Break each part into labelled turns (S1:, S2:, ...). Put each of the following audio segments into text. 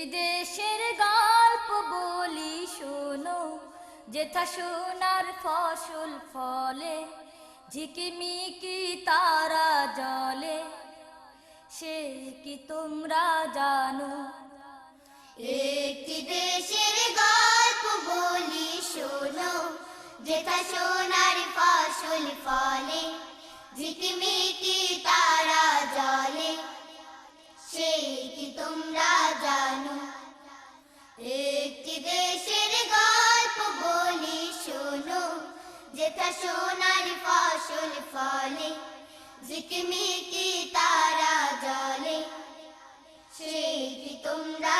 S1: একটি দেশের গল্প বলি শোনো, যেথা সোনার ফসল ফলে, ঝিকিমিকি তারা জলে। সে কি তোমরা জানো?
S2: একটি দেশের গল্প বলি শোনো, যেথা সোনার ফসল ফলে, ঝিকমিকি তারা সোনার ফসল ফলে ঝিকমিকি তারা জলে। সেই কি তোমরা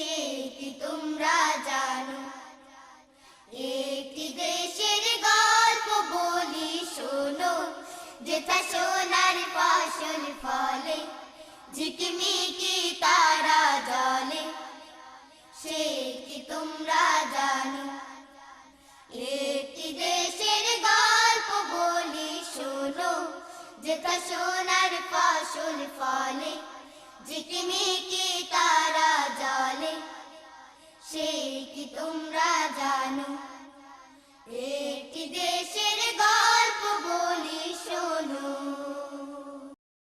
S2: সে কি তোমরা জানো? একটি দেশের গল্প বলি শোনো, যেথা সোনার ফসল ফলে, ঝিকমিকি তারা জলে। সে কি তোমরা জানো? একটি দেশের গল্প বলি শোনো, যেথা সোনার ফসল ফলে